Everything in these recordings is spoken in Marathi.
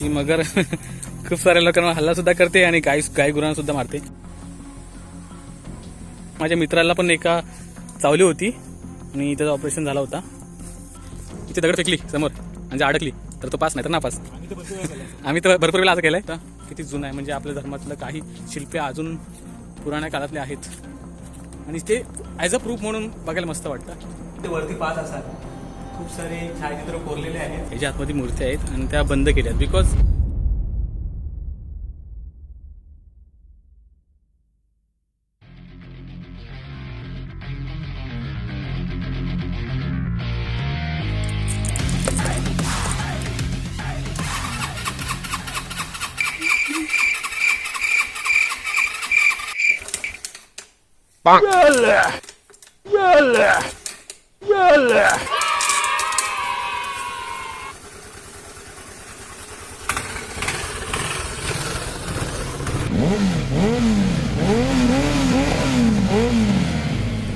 ही मगर खूप साऱ्या लोकांना हल्ला सुद्धा करते आणि गाय गाय गुरांना सुद्धा मारते. माझ्या मित्राला पण एका चावली होती आणि त्याचं ऑपरेशन झाला होता. इथे दगड फेकली समोर म्हणजे अडकली. तर तो पास नाही तर नापास. आम्ही तर भरपूर वेळा असं केलंय. तर किती जुनं आहे म्हणजे आपल्या धर्मातलं काही शिल्पे अजून पुराण्या काळातले आहेत. आणि ते ॲज अ प्रूफ म्हणून बघायला मस्त वाटतं. ते वरती पाच असाल खूप सारे छायाचित्र कोरलेले आहेत. ह्याच्या आतमध्ये मूर्ती आहेत आणि त्या बंद केल्या बिकॉज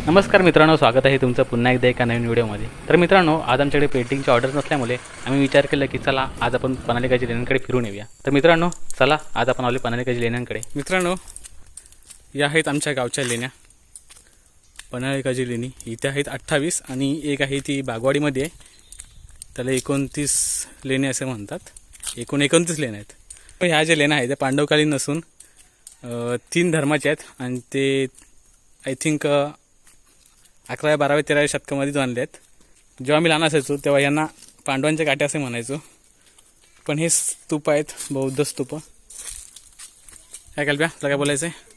नमस्कार मित्रांनो स्वागत आहे तुमचं पुन्हा एकदा एका नवीन व्हिडिओमध्ये. तर मित्रांनो आज आमच्याकडे पेंटिंगची ऑर्डर नसल्यामुळे आम्ही विचार केला की चला आज आपण पनालिकाजी लेण्यांकडे फिरून येऊया. तर मित्रांनो चला आज आपण आलो पनालिकाजी लेण्यांकडे. मित्रांनो या आहेत आमच्या गावच्या लेण्या. पनालिकाची लेणी इथे आहेत अठ्ठावीस आणि एक आहे ती बागवाडीमध्ये आहे. त्याला एकोणतीस लेणे असे म्हणतात. एकूण एकोणतीस लेण्या आहेत. पण ह्या ज्या लेण्या आहेत त्या पांडवकालीन नसून तीन धर्माचे आहेत आणि ते आय थिंक अकराव्या बाराव्या तेराव्या शतकामध्ये बांधले आहेत. जेव्हा मी लहान असायचो तेव्हा यांना पांडवांच्या काट्या असे म्हणायचो. पण हे स्तूप आहेत बौद्ध स्तूप. काय कल्प्या तुला काय बोलायचं आहे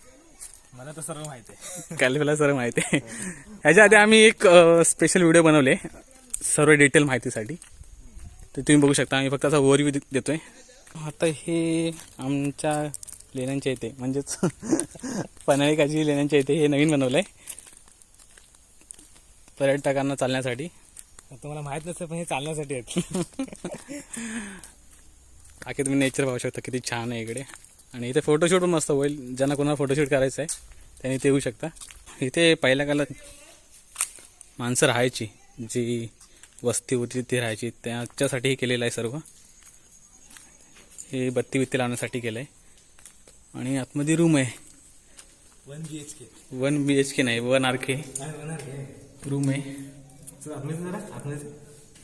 मला तर सर्व माहिती आहे. कॅल्पेला सर्व माहिती आहे. ह्याच्या आधी आम्ही एक स्पेशल व्हिडिओ बनवले सर्व डिटेल माहितीसाठी. तर तुम्ही बघू शकता आम्ही फक्त असा ओव्हरव्ह्यू देतोय. आता हे आमच्या लेण्यांच्या इथे म्हणजेच पनाळिकाची लेण्यांच्या इथे हे नवीन बनवलं आहे पर्यटकांना चालण्यासाठी. तुम्हाला माहीत नसतं पण हे चालण्यासाठी आहेत. बाकी तुम्ही नेचर पाहू शकता किती छान आहे इकडे. आणि इथे फोटोशूट पण मस्त होईल. ज्यांना कोणाला फोटोशूट करायचं आहे त्यांनी ते येऊ शकता. इथे पहिल्या काळात माणसं राहायची जी वस्ती होती ती राहायची. त्याच्यासाठी हे केलेलं आहे सर्व. हे बत्ती बित्ती लावण्यासाठी केलं आहे आणि आतमध्ये रूम आहे. One B H K one B H K नाही वन आर के रूम आहे.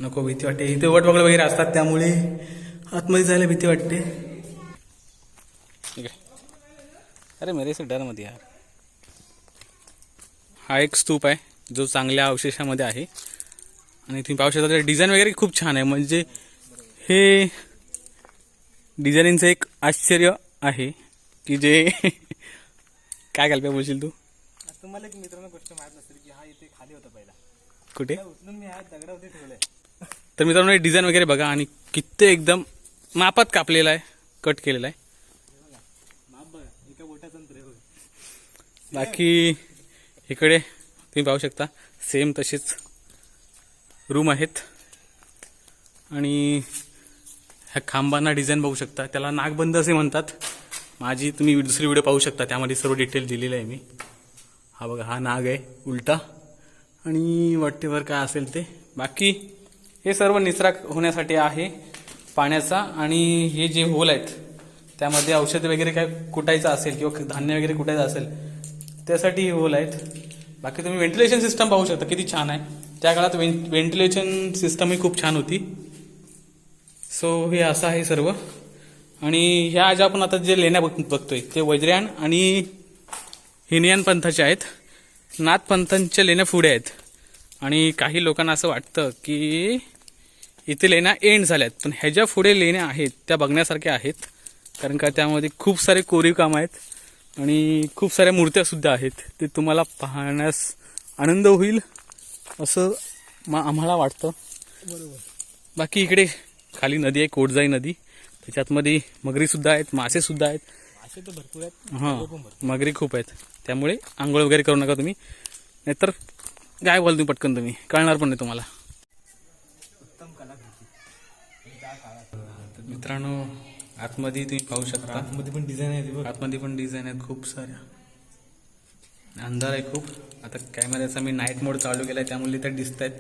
नको भीती वाटते. इथे वट वगैरे वगैरे असतात त्यामुळे आतमध्ये जायला भीती वाटते. ठीक आहे. अरे मेरे से डरमध्ये यार. हा एक स्तूप आहे जो चांगल्या अवशेषामध्ये आहे. आणि तुम्ही पाहू शकता डिझाईन वगैरे खूप छान आहे. म्हणजे हे डिझाईनिंगचं एक आश्चर्य आहे. की जे काय कल्प्या बोलशील तू? तुम्हाला एक मित्रांनो गोष्ट माहीत नसेल की हा इथे खाली होता पहिला. कुठे? उचलून मी हा दगडावरती ठेवलाय. तर मित्रांनो हे डिझाईन वगैरे बघा आणि किती एकदम मापात कापलेला आहे कट केलेला आहे. बाकी इकडे तुम्ही पाहू शकता सेम तसेच रूम आहेत. आणि ह्या खांबांना डिझाईन बघू शकता त्याला नागबंद असे म्हणतात. माझी तुम्ही दुसरी व्हिडिओ पाहू शकता. त्यामध्ये सर्व डिटेल दिलेलं आहे मी. हा बघा हा नाग आहे उलटा. आणि वाटतेवर काय असेल ते. बाकी हे सर्व निचरा होण्यासाठी आहे पाण्याचा. आणि हे जे होल आहेत त्यामध्ये औषध वगैरे काय कुटायचं असेल किंवा धान्य वगैरे कुटायचं असेल त्यासाठी हे होल आहेत. बाकी तुम्ही व्हेंटिलेशन सिस्टम पाहू शकता किती छान आहे. त्या काळात वें व्हेंटिलेशन सिस्टम ही खूप छान होती. सो हे असं आहे सर्व. आणि ह्या आज आपण आता जे लेण्या बघ बघतोय ते वज्र्यान आणि हिनियन पंथाचे आहेत. नाथ पंथांच्या लेण्या पुढे आहेत. आणि काही लोकांना असं वाटतं की इथे लेण्या एंड झाल्यात. पण ह्याच्या पुढे लेण्या आहेत त्या बघण्यासारख्या आहेत. कारण का त्यामध्ये खूप सारे कोरीव काम आहेत आणि खूप साऱ्या मूर्त्या सुद्धा आहेत. ते तुम्हाला पाहण्यास आनंद होईल असं मा आम्हाला वाटतं. बरोबर. बाकी इकडे खाली नदी आहे कोटजाई नदी. त्याच्यातमध्ये मगरी सुद्धा आहेत मासे सुद्धा आहेत. असे तर भरपूर आहेत. हां मगरी खूप आहेत. त्यामुळे आंघोळ वगैरे करू नका तुम्ही. नाहीतर काय बोल तुम्ही पटकन तुम्ही. कळणार पण नाही तुम्हाला. तर मित्रांनो आतमध्ये तुम्ही पाहू शकता. आतमध्ये पण डिझाईन आहे ती बघ. आतमध्ये पण डिझाईन आहेत खूप साऱ्या. अंधार आहे खूप. आता कॅमेऱ्याचा मी नाईट मोड चालू केलाय त्यामुळे त्या दिसत आहेत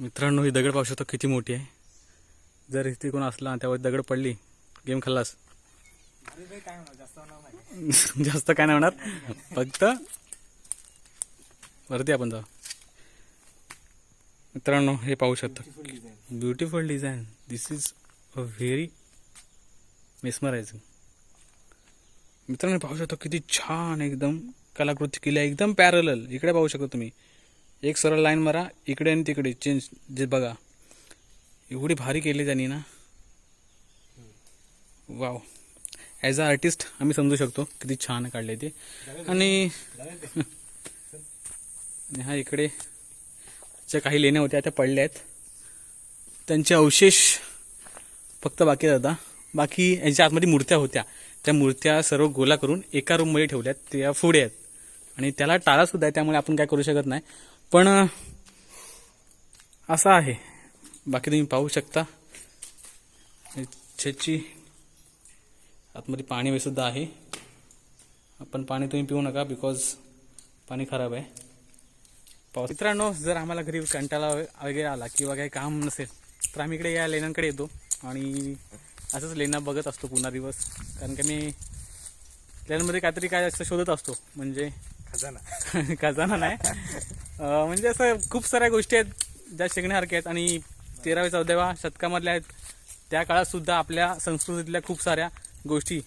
मित्रांनो ही दगड पाहू शकतो किती मोठी आहे. जर इथे कोण असला त्यावर दगड पडली गेम खाल्लास. जास्त काय नाही होणार. फक्त वरती आपण जाऊ. मित्रांनो हे पाहू शकतो. Beautiful design this is a very mesmerising मित्रांनो पाहू शकतो किती छान एकदम कलाकृती केली आहे. एकदम पॅरल इकडे पाहू शकता तुम्ही. एक सरळ लाईन मारा इकडे आणि तिकडे चेंज जे बघा. एवढी भारी केली त्यांनी ना. वाव ॲज अ आर्टिस्ट आम्ही समजू शकतो किती छान काढले ते. आणि हा इकडे ज्या काही लेण्या होत्या त्या पडल्या आहेत. त्यांचे अवशेष फक्त बाकी दादा आता. बाकी यांच्या आतमध्ये मूर्त्या होत्या. त्या मूर्त्या सर्व गोला करून एका रूममध्ये ठेवल्यात. त्या पुढे आहेत. आणि त्याला टाळासुद्धा आहे त्यामुळे आपण काय करू शकत नाही. पण असं आहे. बाकी तुम्ही पाहू शकता. छेची आतमध्ये पाणी सुद्धा आहे. पण पाणी तुम्ही पिऊ नका बिकॉज पाणी खराब आहे. पाऊस मित्रांनो जर आम्हाला घरी कंटाळा वगैरे आला किंवा काही काम नसेल तर आम्ही इकडे या लेण्यांकडे येतो. आणि असंच लेण्या बघत असतो पुन्हा दिवस. कारण की मी लेण्यांमध्ये काहीतरी काय असं शोधत असतो. म्हणजे खजाना. खजाना नाही. म्हणजे असं खूप साऱ्या गोष्टी आहेत ज्या शिकण्यासारख्या आहेत आणि तेराव्या चौदाव्या शतकामधल्या आहेत. त्या काळात सुद्धा आपल्या संस्कृतीतल्या खूप साऱ्या गोष्टी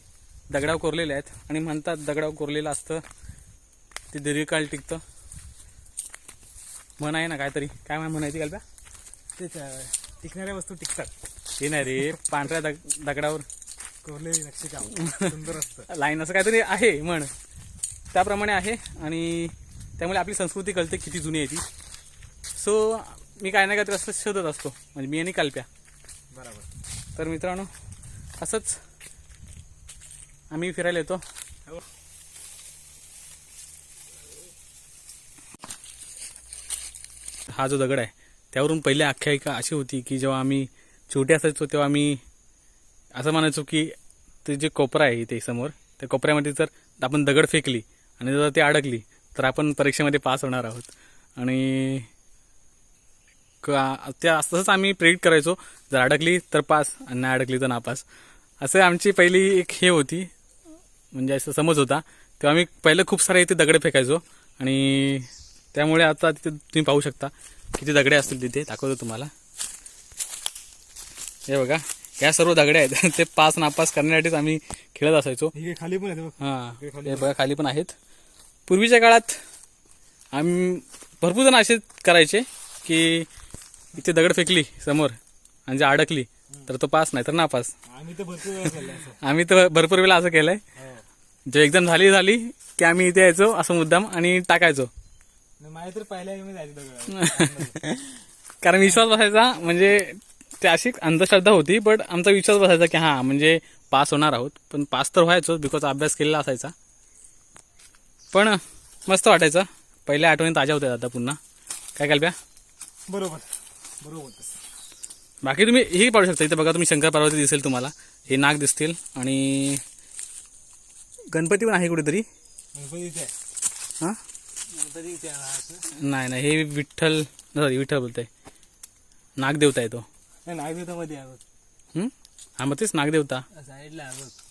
दगडाव कोरलेल्या आहेत. आणि म्हणतात दगडाव कोरलेलं असतं ते दीर्घकाळ टिकतं. म्हण आहे ना काहीतरी. काय म्हण म्हणायची कल्प्या तेच. टिकणाऱ्या वस्तू टिकतात. ते नाही रे पांढऱ्या दग दगडावर. कोरलेली नक्षीकाम. सुंदर असतं. लाईन असं काहीतरी आहे म्हण. त्याप्रमाणे आहे आणि त्यामुळे आपली संस्कृती कळते किती जुनी आहे ती. सो मी काय ना काहीतरी असं शोधत असतो. म्हणजे मी आणि कल्प्या. बरोबर. तर मित्रांनो असंच आम्ही फिरायला येतो. हा जो दगड आहे त्यावरून पहिले आख्यायिका अशी होती की जेव्हा आम्ही छोटे असायचो तेव्हा आम्ही असं म्हणायचो की ते जे कोपरा आहे इथे समोर त्या कोपऱ्यामध्ये जर आपण दगड फेकली आणि जर ती अडकली तर आपण परीक्षेमध्ये पास होणार आहोत. आणि का त्या तसंच आम्ही प्रेडिक्ट करायचो जर अडकली तर पास आणि नाही अडकली तर नापास. असं आमची पहिली एक हे होती म्हणजे असं समज होता. तेव्हा आम्ही पहिलं खूप सारे इथे दगडे फेकायचो. आणि त्यामुळे आता तिथे तुम्ही पाहू शकता किती दगडे असतील तिथे. दाखवतो तुम्हाला. हे बघा या सर्व दगडे आहेत. ते पास नापास करण्यासाठीच आम्ही खेळत असायचो. हे खाली पण आहे बघ. हां हे बघा खाली पण आहेत. पूर्वीच्या काळात आम्ही भरपूर जण असे करायचे की इथे दगड फेकली समोर आणि जे अडकली तर तो पास नाही तर नापास आम्ही तर भरपूर वेळा आम्ही तर भरपूर वेळा असं केलंय. हो. जो एक्झाम झाली झाली की आम्ही इथे यायचो असं मुद्दाम आणि टाकायचो. माझ्या तर पहिल्या कारण विश्वास बसायचा म्हणजे ते अशी अंधश्रद्धा होती बट आमचा विश्वास बसायचा की हां म्हणजे पास होणार आहोत. पण पास तर व्हायचो बिकॉज अभ्यास केलेला असायचा. पण मस्त वाटायचं. पहिल्या आठवणी ताज्या होत्या आता पुन्हा. काय कल्प्या? बरोबर. बरोबर. बाकी तुम्ही हे पाडू शकता. इथे बघा तुम्ही शंकर पार्वती दिसेल तुम्हाला. हे नाग दिसतील आणि गणपती पण आहे कुठेतरी. गणपतीचे आहे. हां. नाही नाही. हे विठ्ठल सॉरी विठ्ठल बोलतोय. नागदेवता आहे तो. नाही नागदेवता मध्ये. हं? मग तेच नागदेवता. साईडला गणपती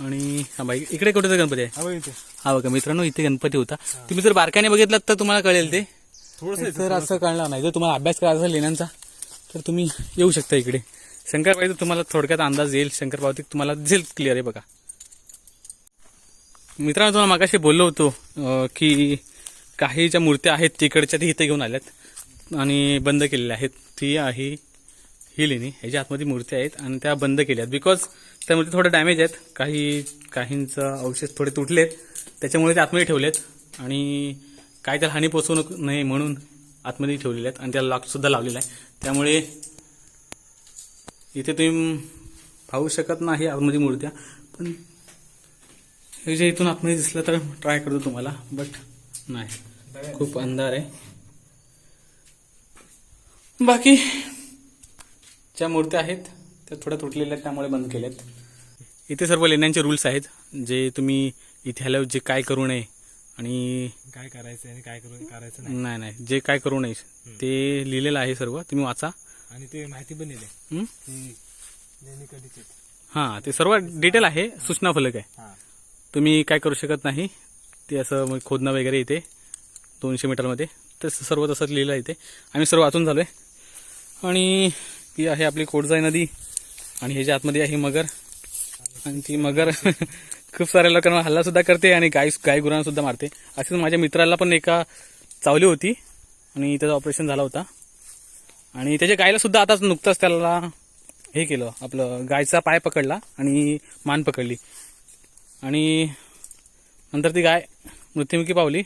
आणि हा बाई इकडे कुठे गणपती आहे? हा बघ मित्रांनो इथे गणपती होता. तुम्ही जर बारकाने बघितलात तर तुम्हाला कळेल ते. थोडस तर असं कळणार नाही. जर तुम्हाला अभ्यास करायचा असेल लेण्यांचा तर तुम्ही येऊ शकता इकडे. शंकरपाळीचा तुम्हाला थोडक्यात अंदाज येईल. शंकरपावती तुम्हाला दिसेल क्लिअर आहे बघा. मित्रांनो तुम्हाला मागाशी बोललो होतो की काही ज्या मूर्त्या आहेत तिकडच्या ती इथे घेऊन आल्यात. आणि बंद केलेल्या आहेत. ती आहे ही लेणी. ह्याच्या आतमध्ये मूर्ती आहेत आणि त्या बंद केल्या आहेत बिकॉज त्यामुळे थोडं डॅमेज आहेत. काही काहींचं अवशेष थोडे तुटलेत. त्याच्यामुळे ते आतमध्ये ठेवलेत. आणि काय त्याला हानी पोचवू नये म्हणून आतमध्ये ठेवलेले आहेत. आणि त्याला लॉकसुद्धा लावलेला आहे. त्यामुळे इथे तुम्ही पाहू शकत नाही आतमध्ये मूर्त्या. पण हे जे इथून आतमध्ये दिसलं तर ट्राय करतो तुम्हाला. बट नाही. खूप अंधार आहे. बाकी ज्या मूर्त्या आहेत त्या थोड्या तुटलेल्या आहेत त्यामुळे बंद केल्यात. इथे सर्व लेण्यांचे रूल्स आहेत जे तुम्ही इथे आल्यावर जे काय करू नये आणि काय करायचं आणि काय करू करायचं नाही. नाही नाही. जे काय करू नये ते लिहिलेलं आहे सर्व. तुम्ही वाचा. आणि ते माहिती पण दिली. हं? ती. हां ते सर्व डिटेल आहे सूचना फलक आहे. हा. तुम्ही काय करू शकत नाही ते असं खोदणं वगैरे इथे दोनशे मीटरमध्ये ते सर्व तसंच लिहिलं आहे इथे. आम्ही सर्व वाचून झालो आहे आणि ही आहे आपली कोटजाई नदी. आणि ह्याच्या आतमध्ये आहे मगर आणि ती मगर खूप साऱ्या लोकांना हल्ला सुद्धा करते आणि गाय गाय गुरांना सुद्धा मारते. असेच माझ्या मित्राला पण एका चावली होती आणि त्याचं ऑपरेशन झाला होता. आणि त्याच्या गायला सुद्धा आताच नुकताच त्याला हे केलं आपलं गायचा पाय पकडला आणि मान पकडली. आणि नंतर ती गाय मृत्युमुखी पावली.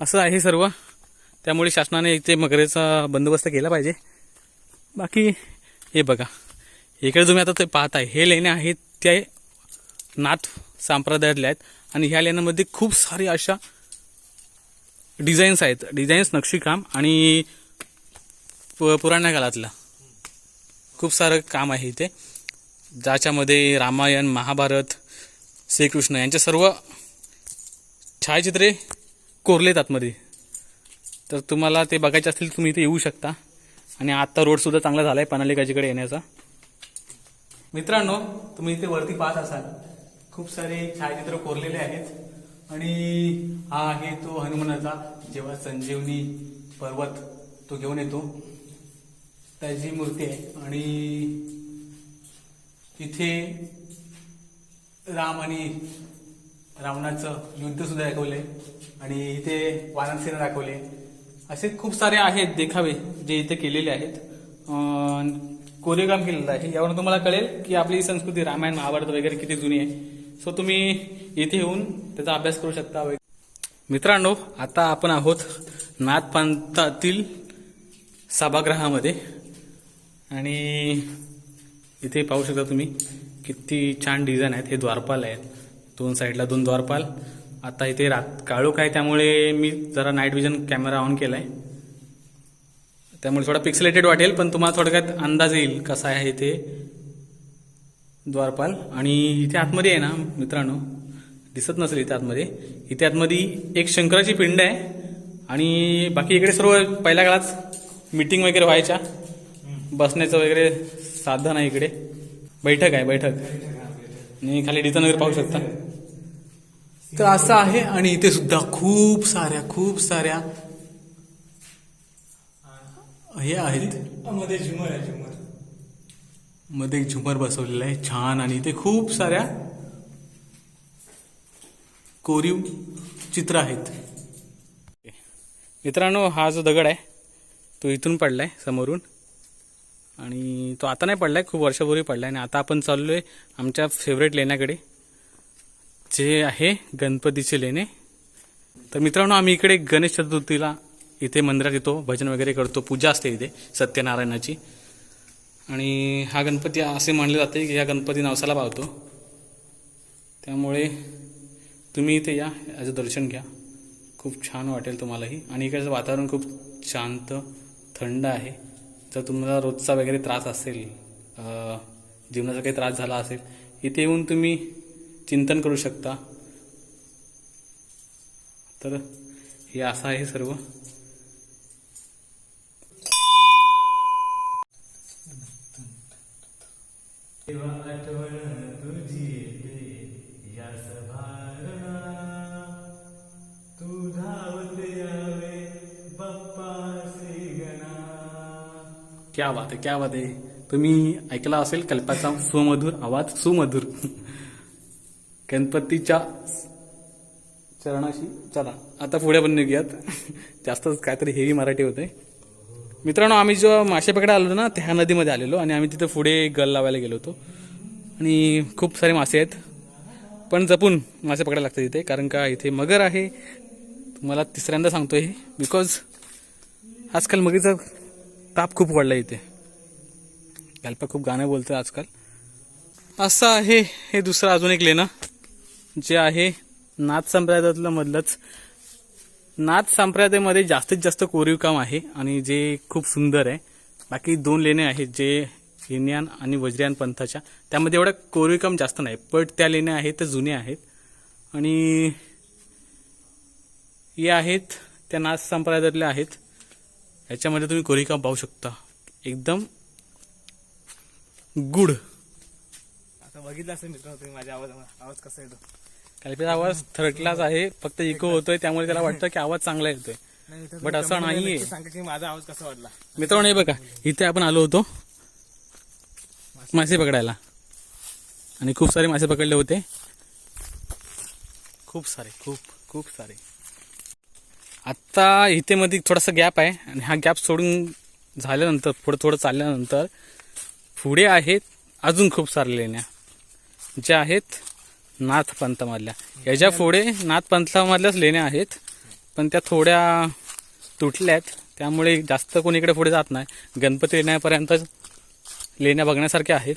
असं आहे सर्व. त्यामुळे शासनाने इथे मगरेचा बंदोबस्त केला पाहिजे. बाकी हे बघा. इकडे तुम्ही आता ते पाहताय. हे लेण्या आहेत त्या नाथ संप्रदायातल्या आहेत आणि ह्या लेण्यांमध्ये खूप सारी अशा डिझाईन्स आहेत. डिझाईन्स नक्षीकाम आणि पुराण्या काळातलं. खूप सारं काम आहे इथे. ज्याच्यामध्ये रामायण महाभारत श्रीकृष्ण यांचे सर्व छायाचित्रे कोरलेत आतमध्ये. तर तुम्हाला ते बघायचे असतील तुम्ही इथे येऊ शकता. आणि आत्ता रोडसुद्धा चांगला झाला आहे पनालिकाजीकडे येण्याचा. मित्रांनो तुम्ही इथे वरती पाहत असाल खूप सारे छायाचित्र कोरलेले आहेत. आणि हा आहे तो हनुमानाचा जेव्हा संजीवनी पर्वत तो घेऊन येतो. त्याची मूर्ती आहे. आणि इथे राम आणि रावणाचं युद्ध सुद्धा दाखवले आणि इथे वाराणसीला दाखवले असे खूप सारे आहेत देखावे जे इथे केलेले आहेत. अं, केलेला केलेलं आहे. यावरून तुम्हाला कळेल की आपली संस्कृती रामायण महाभारत वगैरे किती जुनी आहे. सो तुम्ही इथे येऊन त्याचा अभ्यास करू शकता मित्रांनो आता आपण आहोत नाथपंथातील सभागृहामध्ये. आणि इथे पाहू शकता तुम्ही किती छान डिझाईन आहेत. हे द्वारपाल आहेत. दोन साईडला दोन द्वारपाल. आता इथे रात काळोख आहे. त्यामुळे मी जरा नाईट विजन कॅमेरा ऑन केला आहे त्यामुळे थोडा पिक्सलेटेड वाटेल पण तुम्हाला थोडक्यात अंदाज येईल कसा आहे ते द्वारपाल. आणि इथे आतमध्ये आहे ना मित्रांनो दिसत नसेल इथे आतमध्ये. इथे आतमध्ये एक शंकराची पिंड आहे. आणि बाकी इकडे सर्व पहिल्या काळात मीटिंग वगैरे व्हायच्या. बसण्याचं वगैरे साधन आहे इकडे. बैठक आहे बैठक. आणि खाली डिझाईन वगैरे पाहू शकता. तर असं आहे आणि इथे सुद्धा खूप साऱ्या खूप साऱ्या हे आहेत. मध्ये झुमर आहे झुमर. मध्ये एक झुमर बसवलेलं आहे छान. आणि इथे खूप साऱ्या कोरीव चित्र आहेत. मित्रांनो हा जो दगड आहे तो इथून पडलाय समोरून. आणि तो आता नाही पडलाय खूप वर्षापूर्वी पडलाय. आणि आता आपण चाललोय आमच्या फेवरेट लेण्याकडे जे आहे गणपतीचे लेणे. तर मित्रांनो आम्ही इकडे गणेश चतुर्थीला इथे मंदिरात येतो भजन वगैरे करतो पूजा असते इथे सत्यनारायणाची. आणि हा गणपती असे मानले जाते की या गणपती नवसाला पावतो त्यामुळे तुम्ही इथे या याचं दर्शन घ्या. खूप छान वाटेल तुम्हालाही. आणि इकडचं वातावरण खूप शांत थंड आहे. जर तुम्हाला रोजचा वगैरे त्रास असेल जीवनाचा काही त्रास झाला असेल इथे येऊन तुम्ही चिंतन करू शकता. तर हे असं आहे सर्व. क्या बात आहे क्या बात आहे तुम्ही ऐकला असेल कल्पाचा सुमधुर आवाज सुमधुर. गणपतीच्या चरणाशी चला आता पुढे पण निघूयात. जास्तच काहीतरी हेवी मराठी होते मित्रांनो आम्ही जेव्हा मासे पकडायला आलो ना त्या नदीमध्ये आलेलो आणि आम्ही तिथं पुढे गल लावायला गेलो होतो. आणि खूप सारे मासे आहेत. पण जपून मासे पकडायला लागतात इथे कारण का इथे मगर आहे. तुम्हाला तिसऱ्यांदा सांगतो हे बिकॉज आजकाल मगरीचा ताप खूप वाढला इथे. गल्पा खूप गाणं बोलतं आजकाल. असं आहे हे दुसरं अजून एक लेणं जे आहे नाथ संप्रदायातलं मधलंच नाथ संप्रदायामध्ये जास्तीत जास्त कोरीव काम आहे आणि जे खूप सुंदर आहे. बाकी दोन लेण्या आहेत जे हिन्यान आणि वज्रयान पंथाच्या. त्यामध्ये एवढं कोरीव काम जास्त नाही पण त्या लेण्या आहेत त्या जुन्या आहेत. आणि या आहेत त्या नाच संप्रदायातल्या आहेत. याच्यामध्ये तुम्ही कोरिका पाहू शकता. एकदम गुड आता बघितलं असेल मित्रांनो तुम्ही माझ्या आवाज आवाज कसा येतो? कालपेचा आवाज थर्टलाच आहे फक्त इको होतोय त्यामुळे त्याला वाटतं की आवाज चांगला येतोय. नाही But असं नाहीये. सांगा की माझा आवाज कसा वाटला मित्रांनो हे बघा इथे आपण आलो होतो. मासे पकडायला. आणि खूप सारे मासे पकडले होते. खूप सारे खूप खूप सारे. आत्ता इथे मध्ये थोडासा गॅप आहे आणि हा गॅप सोडून झाल्यानंतर पुढं थोडं चालल्यानंतर पुढे आहेत अजून खूप सारे लेण्या. ज्या आहेत नाथ पंथामधल्या. याच्यापुढे नाथ पंथामधल्याच लेण्या आहेत. पण त्या थोड्या तुटल्या आहेत त्यामुळे जास्त कोणी इकडे पुढे जात नाही. गणपती लेण्यापर्यंत लेण्या बघण्यासारख्या आहेत.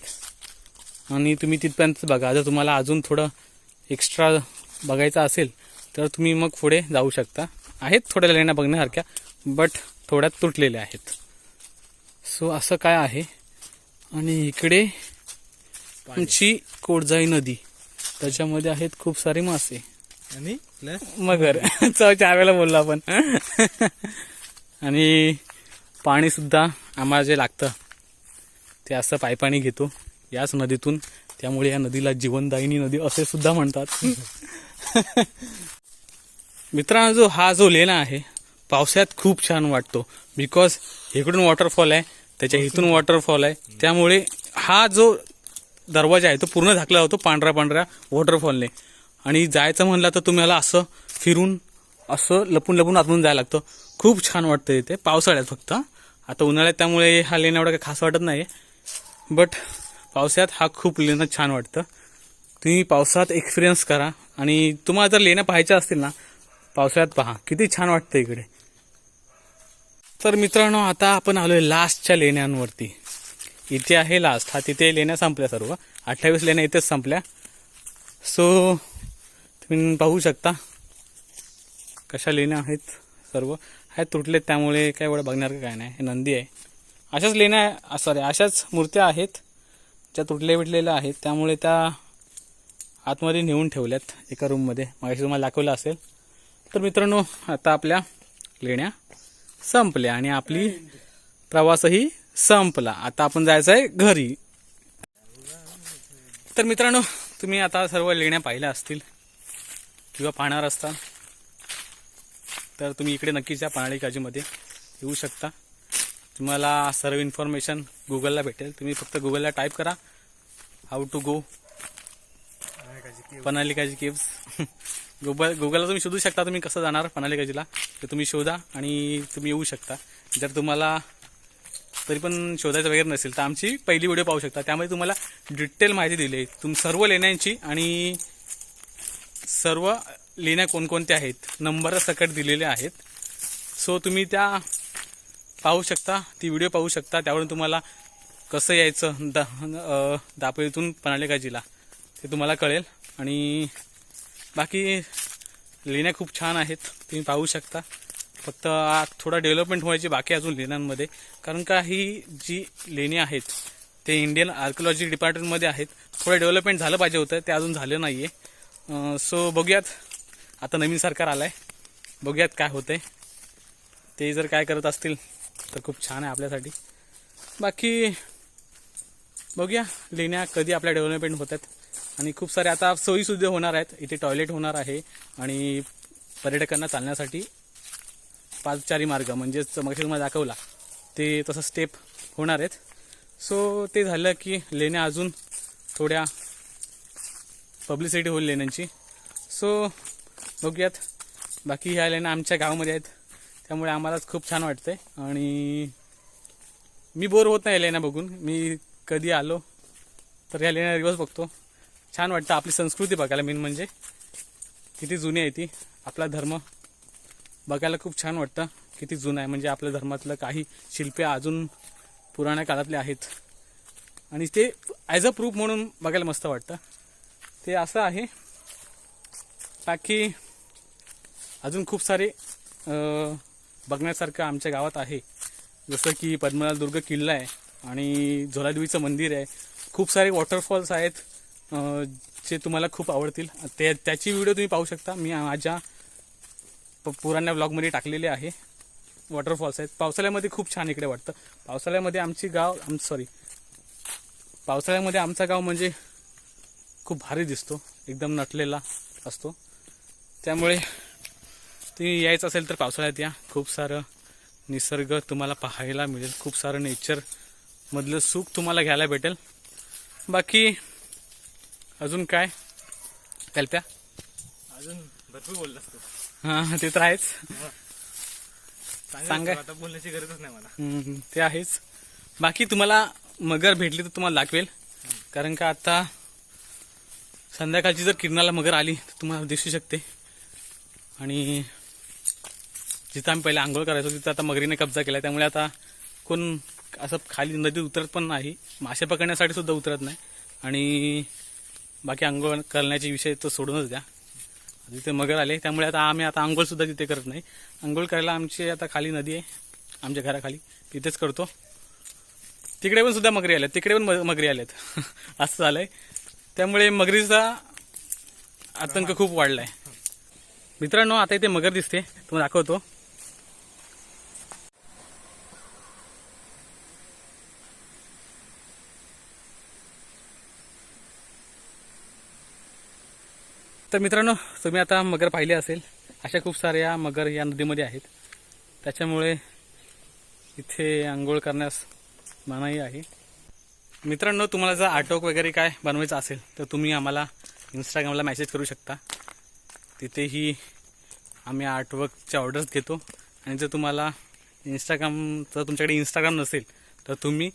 आणि तुम्ही तिथपर्यंत बघा. जर तुम्हाला अजून थोडं एक्स्ट्रा बघायचं असेल तर तुम्ही मग पुढे जाऊ शकता. आहेत थोड्या लेण्या बघण्यासारख्या बट थोड्या तुटलेल्या आहेत. सो असं काय आहे. आणि इकडे आमची कोडजाई नदी. त्याच्यामध्ये आहेत खूप सारे मासे. आणि मगर चव चार वेळेला बोललो आपण. आणि पाणी सुद्धा आम्हाला जे लागतं ते असं पायपाणी घेतो. याच नदीतून त्यामुळे या नदीला जीवनदायिनी नदी असे सुद्धा म्हणतात. मित्रांनो जो हा जो लेणा आहे पावसाळ्यात खूप छान वाटतो. बिकॉज इकडून वॉटरफॉल आहे त्याच्या इथून वॉटरफॉल आहे. त्यामुळे हा जो दरवाजा आहे तो पूर्ण झाकला होतो पांढऱ्या पांढऱ्या वॉटरफॉलने आणि जायचं म्हणलं तर तुम्हाला असं फिरून असं लपून लपून आतून जायला लागतं. खूप छान वाटतं इथे. पावसाळ्यात फक्त. आता उन्हाळ्यात त्यामुळे हा लेणं एवढं काही खास वाटत नाही बट पावसाळ्यात हा खूप लेणं छान वाटतं. तुम्ही पावसात एक्सपिरियन्स करा. आणि तुम्हाला जर लेण्या पाहायच्या असतील ना पावसाळ्यात पहा. किती छान वाटतं इकडे. तर मित्रांनो आता आपण आलोय लास्टच्या लेण्यांवरती इथे आहे लास्ट हा तिथे लेण्या संपल्या सर्व. अठ्ठावीस लेण्या इथेच संपल्या. सो तुम्ही पाहू शकता कशा लेण्या आहेत सर्व. आहेत तुटलेत त्यामुळे काय एवढं बघणार काय नाही. हे नंदी आहे. अशाच लेण्या सॉरी अशाच मूर्त्या आहेत ज्या तुटल्या बिटलेल्या आहेत. त्यामुळे त्या आतमध्ये नेऊन ठेवल्यात एका रूममध्ये मागाशी तुम्हाला दाखवलं असेल. तर मित्रांनो आता आपल्या लेण्या संपल्या आणि आपली प्रवासही संपला. आता आपण जायचं आहे घरी. तर मित्रांनो तुम्ही आता सर्व लेण्या पाहिल्या असतील किंवा पाहणार असता तर तुम्ही इकडे नक्कीच या पन्हाळी काजूमध्ये येऊ शकता. तुम्हाला सर्व इन्फॉर्मेशन गुगलला भेटेल. तुम्ही फक्त गुगलला टाईप करा how to go Panhalekaji caves Google गुगलला तुम्ही शोधू शकता तुम्ही कसं जाणार पनालिकाजीला तर तुम्ही शोधा आणि तुम्ही येऊ शकता. जर तुम्हाला तरी पण शोधायचं वगैरे नसेल तर आमची पहिली व्हिडिओ पाहू शकता. त्यामध्ये तुम्हाला डिटेल माहिती दिली आहे. तुम सर्व लेण्यांची आणि सर्व लेण्या कोणकोणत्या आहेत नंबर सकट दिलेले आहेत. सो तुम्ही त्या पाहू शकता ती व्हिडिओ पाहू शकता. त्यावरून तुम्हाला कसं यायचं दा अ, दापोलीतून पनालिकाजीला ते तुम्हाला कळेल. आणि बाकी लेण्या खूप छान आहेत तुम्ही पाहू शकता. फक्त थोडा डेव्हलपमेंट व्हायची बाकी अजून लेण्यांमध्ये. कारण का ही जी लेणी आहेत ते इंडियन आर्किओलॉजी डिपार्टमेंटमध्ये आहेत. थोडं डेव्हलपमेंट झालं पाहिजे होतं ते अजून झालं नाही आहे सो बघूयात. आता नवीन सरकार आलं आहे बघूयात काय होतं ते जर काय करत असतील तर खूप छान आहे आपल्यासाठी. बाकी बघूया. लेण्या कधी आपल्या डेव्हलपमेंट होतात. आणि खूप सारे आता सोयीसुद्धा होणार आहेत. इथे टॉयलेट होणार आहे. आणि पर्यटकांना चालण्यासाठी पादचारी मार्ग म्हणजेच मग तुम्हाला दाखवला ते तसं स्टेप होणार आहेत. सो ते झालं की लेण्या अजून थोड्या पब्लिसिटी होईल लेण्यांची. सो बघूयात. बाकी ह्या लेण्या आमच्या गावामध्ये आहेत. त्यामुळे आम्हालाच खूप छान वाटतंय. आणि मी बोर होत नाही लेण्या बघून. मी कधी आलो तर ह्या लेण्या दिवस बघतो. छान वाटतं आपली संस्कृती बघायला मेन म्हणजे. किती जुनी आहे ती. आपला धर्म बघायला खूप छान वाटतं. किती जुनं आहे. म्हणजे आपल्या धर्मातलं काही शिल्पे अजून पुराण्या काळातले आहेत. आणि ते ॲज अ प्रूफ म्हणून बघायला मस्त वाटतं. ते असं आहे. बाकी अजून खूप सारे बघण्यासारखं आमच्या गावात आहे. जसं की पद्मनाभ दुर्ग किल्ला आहे आणि झोलादेवीचं मंदिर आहे. खूप सारे वॉटरफॉल्स आहेत. जे तुम्हाला खूप आवडतील. ते त्याची व्हिडिओ तुम्ही पाहू शकता. मी माझ्या पुराण्या ब्लॉगमध्ये टाकलेले आहे. वॉटरफॉल्स आहेत. पावसाळ्यामध्ये खूप छान इकडे वाटतं. पावसाळ्यामध्ये आमची गाव आम सॉरी पावसाळ्यामध्ये आमचा गाव म्हणजे खूप भारी दिसतो. एकदम नटलेला असतो. त्यामुळे तुम्ही यायचं असेल तर पावसाळ्यात या. खूप सारं निसर्ग तुम्हाला पाहायला मिळेल. खूप सारं नेचरमधलं सुख तुम्हाला घ्यायला भेटेल. बाकी अजून काय? कल्प्या? अजून भरपूर बोललं असतो हां ते तर आहेच. सांगा. आता बोलण्याची गरजच नाही मला. हम्म, ते आहेच. बाकी तुम्हाला मगर भेटली तर तुम्हाला दाखवेल. कारण का आता संध्याकाळची जर किरणाला मगर आली तर तुम्हाला दिसू शकते. आणि जिथं आम्ही पहिले आंघोळ करायचो तिथं आता मगरीने कब्जा केला त्यामुळे आता कोण असं खाली नदीत उतरत पण नाही. मासे पकडण्यासाठी सुद्धा उतरत नाही. आणि बाकी आंघोळ करण्याचे विषय तर सोडूनच द्या. तिथे मगर आले. त्यामुळे आता आम्ही आता आंघोळ सुद्धा तिथे करत नाही. आंघोळ करायला आमची आता खाली नदी आहे. आमच्या घराखाली. तिथेच करतो. तिकडे पण सुद्धा मगरी आल्यात. तिकडे पण मगरी आल्यात. असं झालंय. त्यामुळे मगरीचा आतंक खूप वाढलाय. मित्रांनो आता इथे मगर दिसते. तुम्हाला दाखवतो. तर मित्रांनो तुम्ही आता मगर पाहिले असेल अशा खूप साऱ्या मगर या नदीमध्ये आहेत. त्याच्यामुळे इथे आंघोळ करण्यास मनाई आहे. मित्रांनो तुम्हाला जर आटोक वगैरे काय बनवायचं असेल तर तुम्ही आम्हाला इंस्टाग्रामला मेसेज करू शकता. तिथेही आम्ही आर्टवर्कच्या ऑर्डर्स घेतो. आणि जर तुम्हाला इंस्टाग्राम जर तुमच्याकडे इंस्टाग्राम नसेल तर तुम्ही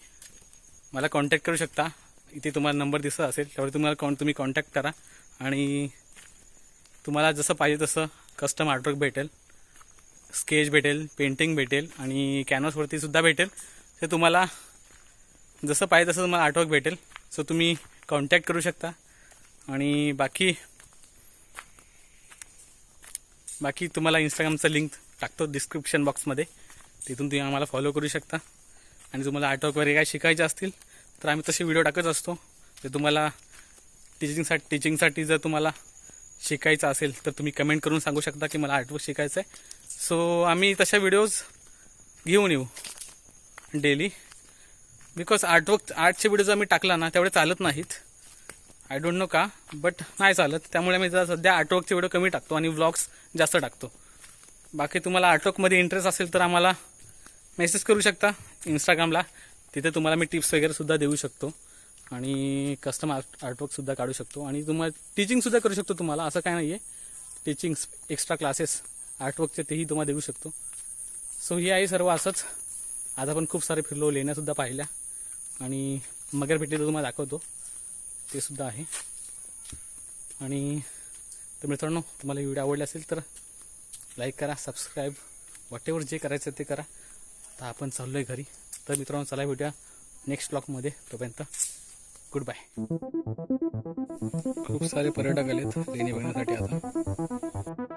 मला कॉन्टॅक्ट करू शकता. इथे तुम्हाला नंबर दिसत असेल त्यावर तुम्हाला कॉन तुम्ही कॉन्टॅक्ट करा. आणि तुम्हाला जसं पाहिजे तसं कस्टम आर्टवर्क भेटेल स्केच भेटेल पेंटिंग भेटेल आणि कॅनव्हासवरती सुद्धा भेटेल. ते तुम्हाला जसं पाहिजे तसं तुम्हाला आर्टवर्क भेटेल. सो तुम्ही कॉन्टॅक्ट करू शकता. आणि बाकी बाकी तुम्हाला इंस्टाग्रामचं लिंक टाकतो डिस्क्रिप्शन बॉक्समध्ये तिथून तुम्ही आम्हाला फॉलो करू शकता. आणि तुम्हाला आर्टवर्क वगैरे काय शिकायचे असतील तर आम्ही तसे व्हिडिओ टाकत असतो. ते तुम्हाला टीचिंगसाठी टीचिंगसाठी जर तुम्हाला शिकायचं असेल तर तुम्ही कमेंट करून सांगू शकता की मला आर्टवर्क शिकायचं आहे. सो आम्ही तशा व्हिडिओज घेऊन येऊ डेली बिकॉज आर्टवर्क आर्टचे व्हिडिओज आम्ही टाकला ना त्यावेळे चालत नाहीत. आय डोंट नो का बट नाही चालत. त्यामुळे आम्ही जरा सध्या आर्टवर्कचे व्हिडिओ कमी टाकतो आणि व्लॉग्स जास्त टाकतो. बाकी तुम्हाला आर्टवर्कमध्ये इंटरेस्ट असेल तर आम्हाला मेसेज करू शकता इंस्टाग्रामला तिथे तुम्हाला मी टिप्स वगैरे सुद्धा देऊ शकतो. आणि कस्टम आर्ट आर्टवर्कसुद्धा काढू शकतो. आणि तुम्हाला टीचिंगसुद्धा करू शकतो तुम्हाला. असं काय नाही आहे टीचिंग एक्स्ट्रा क्लासेस आर्टवर्कचे तेही तुम्हाला देऊ शकतो. सो हे आहे सर्व असंच. आज आपण खूप सारे फिरलो लेण्यासुद्धा पाहिल्या. आणि मगर भेटीचं तुम्हाला दाखवतो. ते सुद्धा आहे. आणि तर मित्रांनो तुम्हाला व्हिडिओ आवडले असेल तर लाईक करा सबस्क्राईब वॉटेवर जे करायचं ते करा. आता आपण चाललो आहे घरी. तर मित्रांनो चला भेटूया नेक्स्ट ब्लॉगमध्ये तोपर्यंत गुड बाय खूप सारे पर्यटक आलेत लेणी बघण्यासाठी आता.